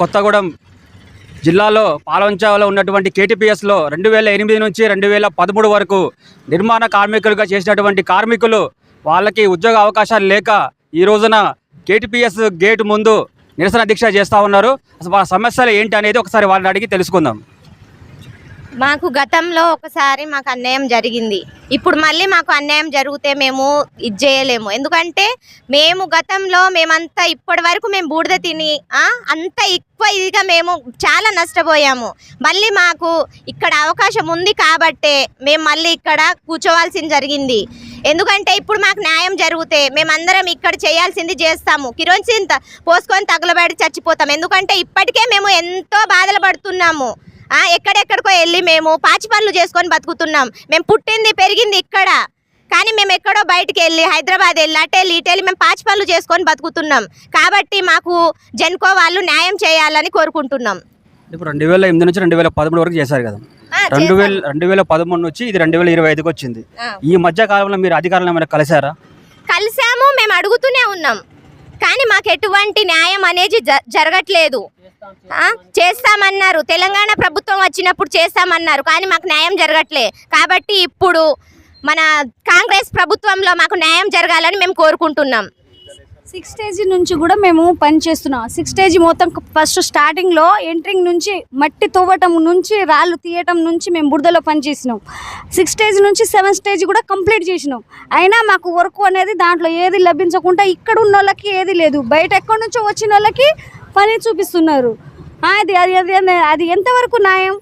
కొత్తగూడెం జిల్లాలో పాలవంచాలో ఉన్నటువంటి కేటీపీఎస్లో రెండు వేల ఎనిమిది నుంచి రెండు వేల పదమూడు వరకు నిర్మాణ కార్మికులుగా చేసినటువంటి కార్మికులు వాళ్ళకి ఉద్యోగ అవకాశాలు లేక ఈ రోజున కేటీపీఎస్ గేట్ ముందు నిరసన దీక్ష చేస్తూ ఉన్నారు. అసలు వాళ్ళ సమస్యలు ఏంటి అనేది ఒకసారి వాళ్ళని అడిగి తెలుసుకుందాం. మాకు గతంలో ఒకసారి మాకు అన్యాయం జరిగింది. ఇప్పుడు మళ్ళీ మాకు అన్యాయం జరిగితే మేము ఇది చేయలేము. ఎందుకంటే మేము గతంలో మేమంతా ఇప్పటి వరకు మేము బూడిద తిని అంత ఎక్కువ ఇదిగా మేము చాలా నష్టపోయాము. మళ్ళీ మాకు ఇక్కడ అవకాశం ఉంది కాబట్టే మేము మళ్ళీ ఇక్కడ కూర్చోవాల్సింది జరిగింది. ఎందుకంటే ఇప్పుడు మాకు న్యాయం జరిగితే మేమందరం ఇక్కడ చేయాల్సింది చేస్తాము. కిరోసిన్ త- పోసుకొని తగలబడి చచ్చిపోతాం. ఎందుకంటే ఇప్పటికే మేము ఎంతో బాధలు పడుతున్నాము. ఎక్కడెక్కడికో వెళ్ళి మేము పాచి పనులు చేసుకొని బతుకుతున్నాం. మేము పుట్టింది పెరిగింది ఇక్కడ. కానీ మేము ఎక్కడో బయటికి వెళ్ళి హైదరాబాద్ వెళ్ళి అటు వెళ్ళి ఇటు వెళ్ళి మేము పాచి పనులు చేసుకొని బతుకుతున్నాం. కాబట్టి మాకు జెన్కో వాళ్ళు న్యాయం చేయాలని కోరుకుంటున్నాం. ఇప్పుడు రెండు వేల ఎనిమిది నుంచి రెండు వేల పదమూడు వరకు చేశారు కదా. రెండు వేల రెండు వేల పదమూడు నుంచి ఇది రెండు వేల ఇరవై ఐదుకి వచ్చింది. ఈ మధ్య కాలంలో మీరు అధికారులను ఏమైనా కలిశారా? కలిసాము మేము అడుగుతూనే ఉన్నాం. కానీ మాకు ఎటువంటి న్యాయం అనేది జ- జరగట్లేదు. చేస్తామన్నారు. తెలంగాణ ప్రభుత్వం వచ్చినప్పుడు చేస్తామన్నారు. కానీ మాకు న్యాయం జరగట్లే. కాబట్టి ఇప్పుడు మన కాంగ్రెస్ ప్రభుత్వంలో మాకు న్యాయం జరగాలని మేము కోరుకుంటున్నాం. సిక్స్ స్టేజ్ నుంచి కూడా మేము పని చేస్తున్నాం. సిక్స్ స్టేజ్ మొత్తం ఫస్ట్ స్టార్టింగ్లో ఎంట్రింగ్ నుంచి మట్టి తవ్వటం నుంచి రాళ్ళు తీయటం నుంచి మేము బురదలో పని చేసినాం. సిక్స్ స్టేజ్ నుంచి సెవెన్ స్టేజ్ కూడా కంప్లీట్ చేసినాం. అయినా మాకు వర్క్ అనేది దాంట్లో ఏది లభించకుండా ఇక్కడ ఉన్న వాళ్ళకి ఏది లేదు. బయట ఎక్కడి నుంచో వచ్చిన వాళ్ళకి పని చూపిస్తున్నారు. అది అది అది అది ఎంతవరకు న్యాయం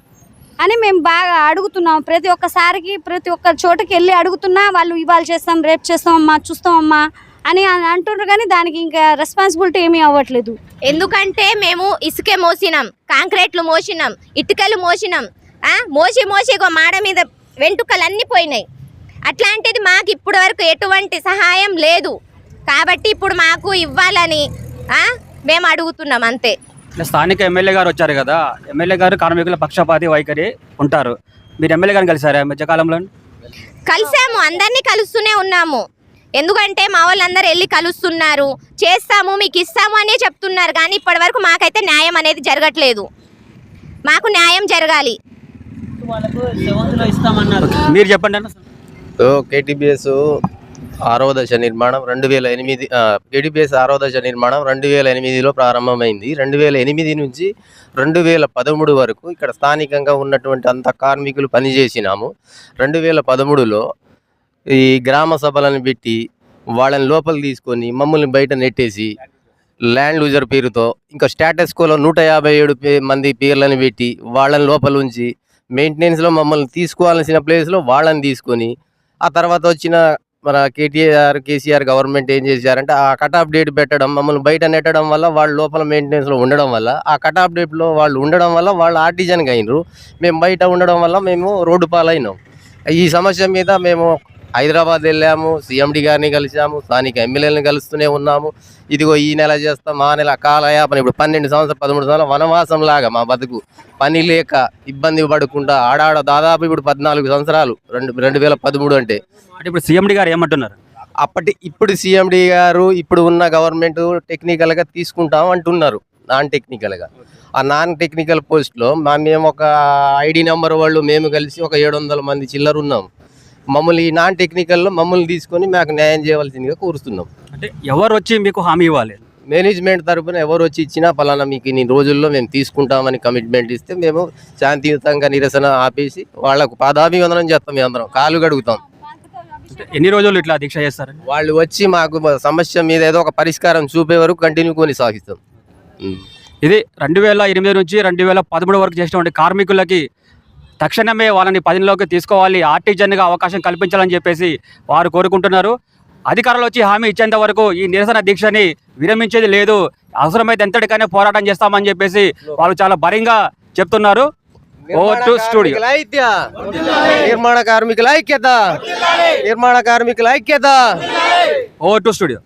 అని మేము బాగా అడుగుతున్నాం. ప్రతి ఒక్కసారికి ప్రతి ఒక్క చోటకి వెళ్ళి అడుగుతున్నా వాళ్ళు ఇవాళ చేస్తాం రేపు చేస్తామమ్మా చూస్తామమ్మా. అని అంటున్నారు కానీ దానికి ఇంకా రెస్పాన్సిబిలిటీ ఏమీ అవ్వట్లేదు. ఎందుకంటే మేము ఇసుకే మోసినాం కాంక్రీట్లు మోసినాం ఇటుకలు మోసినాం. ఆ, మోసి మోసి మాడ మీద వెంట్రుకలు అన్నీ పోయినాయి. అట్లాంటిది మాకు ఇప్పటి వరకు ఎటువంటి సహాయం లేదు. కాబట్టి ఇప్పుడు మాకు ఇవ్వాలని ఆ, మేము అడుగుతున్నాం అంతే. స్థానిక ఎమ్మెల్యే గారు వచ్చారు కదా ఎమ్మెల్యే గారు కార్మికుల పక్షపాతి వైఖరి ఉంటారు. మీరు ఎమ్మెల్యే గారిని కలిసారా మధ్యకాలంలో? కలిసాము అందరినీ కలుస్తూనే ఉన్నాము. ఎందుకంటే మా వాళ్ళందరూ వెళ్ళి కలుస్తున్నారు. చేస్తాము మీకు ఇస్తాము అనే చెప్తున్నారు. కానీ ఇప్పటి వరకు మాకైతే న్యాయం అనేది జరగట్లేదు. మాకు న్యాయం జరగాలి. మీరు చెప్పండి అన్న. సో కేటీపీఎస్ ఆరవ దశ నిర్మాణం రెండు వేల ఎనిమిది కేటీపీఎస్ ఆరవ దశ నిర్మాణం రెండు వేల ఎనిమిదిలో ప్రారంభమైంది. రెండు వేల ఎనిమిది నుంచి రెండు వేల పదమూడు వరకు ఇక్కడ స్థానికంగా ఉన్నటువంటి అంత కార్మికులు పనిచేసినాము. రెండు వేల పదమూడులో ఈ గ్రామ సభలను పెట్టి వాళ్ళని లోపల తీసుకొని మమ్మల్ని బయట నెట్టేసి ల్యాండ్ లూజర్ పేరుతో ఇంకా స్టేటస్ కోలో నూట యాభై ఏడు మంది పేర్లను పెట్టి వాళ్ళని లోపల ఉంచి మెయింటెనెన్స్లో మమ్మల్ని తీసుకోవాల్సిన ప్లేస్లో వాళ్ళని తీసుకొని ఆ తర్వాత వచ్చిన మన కేటీఆర్ కేసీఆర్ గవర్నమెంట్ ఏం చేశారంటే ఆ కట్ ఆఫ్ డేట్ పెట్టడం మమ్మల్ని బయట నెట్టడం వల్ల వాళ్ళు లోపల మెయింటెనెన్స్లో ఉండడం వల్ల ఆ కట్ ఆఫ్ డేట్లో వాళ్ళు ఉండడం వల్ల వాళ్ళు ఆర్టిజన్గా అయినరు. మేము బయట ఉండడం వల్ల మేము రోడ్డు పాలైనాం ఈ సమస్య మీద మేము హైదరాబాద్ వెళ్ళాము సీఎండి గారిని కలిసాము స్థానిక ఎమ్మెల్యేలను కలుస్తూనే ఉన్నాము. ఇదిగో ఈ నెల చేస్తాం ఆ నెల కాలయాపన. ఇప్పుడు పన్నెండు సంవత్సరాలు పదమూడు సంవత్సరాలు వనవాసం లాగా మా బతుకు. పని లేక ఇబ్బంది పడకుండా ఆడాడ దాదాపు ఇప్పుడు పద్నాలుగు సంవత్సరాలు రెండు రెండు వేల పదమూడు అంటే. అంటే ఇప్పుడు సీఎండి గారు ఏమంటున్నారు? అప్పటి ఇప్పుడు సీఎండి గారు ఇప్పుడు ఉన్న గవర్నమెంట్ టెక్నికల్గా తీసుకుంటాం అంటున్నారు నాన్ టెక్నికల్గా. ఆ నాన్ టెక్నికల్ పోస్ట్లో మా మేము ఒక ఐడి నెంబర్ వాళ్ళు మేము కలిసి ఒక ఏడు వందల మంది చిల్లర ఉన్నాం. మమ్మల్ని ఈ నాన్ టెక్నికల్లో మమ్మల్ని తీసుకొని మాకు న్యాయం చేయవలసిందిగా కోరుతున్నాం. అంటే ఎవరు వచ్చి మీకు హామీ ఇవ్వాలి? మేనేజ్మెంట్ తరపున ఎవరు వచ్చి ఇచ్చినా పలానా మీకు ఇన్ని రోజుల్లో మేము తీసుకుంటామని కమిట్మెంట్ ఇస్తే మేము శాంతియుతంగా నిరసన ఆపేసి వాళ్ళకు పాదాభివందనం చేస్తాం మేము అందరం కాలు గడుగుతాం ఎన్ని రోజులు ఇట్లా దీక్ష చేస్తారు వాళ్ళు వచ్చి మాకు సమస్య మీద ఏదో ఒక పరిష్కారం చూపే వరకు కంటిన్యూ కొని సాగిస్తాం. ఇది రెండు వేల ఎనిమిది నుంచి రెండు వేల పదమూడు వరకు చేసినటువంటి కార్మికులకి తక్షణమే వాళ్ళని పదిలోకి తీసుకోవాలి. ఆర్టిజన్గా అవకాశం కల్పించాలని చెప్పేసి వారు కోరుకుంటున్నారు. అధికారులు వచ్చి హామీ ఇచ్చేంత వరకు ఈ నిరసన దీక్షని విరమించేది లేదు. అవసరమైతే ఎంతటికైనా పోరాటం చేస్తామని చెప్పేసి వాళ్ళు చాలా భయంగా చెప్తున్నారు. Over to studio. నిర్మాణ కార్మికుల ఐక్యత. నిర్మాణ కార్మికుల ఐక్యత. Over to studio.